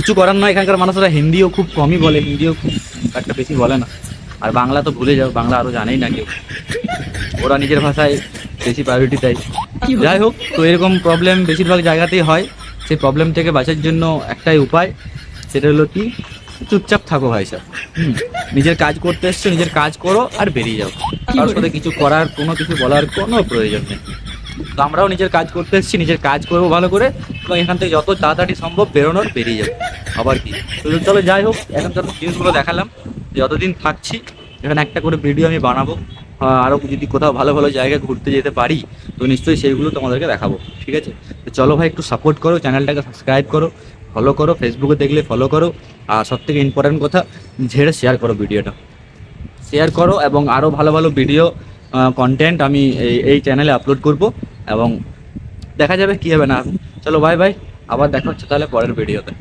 কিছু করার নয় এখানকার মানুষরা হিন্দিও খুব কমই বলে হিন্দিও খুব একটা বেশি বলে না। আর বাংলা তো ভুলে যাও বাংলা আরও জানেই না কেউ। ওরা নিজের ভাষায় বেশি প্রায়োরিটি দেয়। যাই হোক তো এরকম প্রবলেম বেশিরভাগ জায়গাতেই হয়। সেই প্রবলেম থেকে বাঁচার জন্য একটাই উপায় সেটা হলো কি চুপচাপ থাকো ভাই সাহেব। নিজের কাজ করতে এসছো নিজের কাজ করো আর বেরিয়ে যাও। কারোর সাথে কিছু করার কোনো কিছু বলার কোনো প্রয়োজন নেই। তো আমরাও নিজের কাজ করতে এসেছি, নিজের কাজ করব ভালো করে এবং এখান থেকে যত তাড়াতাড়ি সম্ভব বেরোনোর বেরিয়ে যাবে। আবার কি? তো চলো যাই হোক, এখন এখানকার জিনিসগুলো দেখালাম, যতদিন থাকছি, এখানে একটা করে ভিডিও আমি বানাবো। আরও যদি কোথাও ভালো ভালো জায়গায় ঘুরতে যেতে পারি, তো নিশ্চয়ই সেইগুলো তোমাদেরকে দেখাবো, ঠিক আছে? তো চলো ভাই, একটু সাপোর্ট করো চ্যানেলটাকে সাবস্ক্রাইব করো ফলো করো ফেসবুকে দেখলে ফলো করো, আর সব থেকে ইম্পর্টেন্ট কথা, ঝেড়ে শেয়ার করো ভিডিওটা শেয়ার করো এবং আরও ভালো ভালো ভিডিও কন্টেন্ট আমি এই চ্যানেলে আপলোড করব। এবং দেখা যাবে কী হবে না। চলো বাই বাই আবার দেখা হচ্ছে তাহলে পরের ভিডিওতে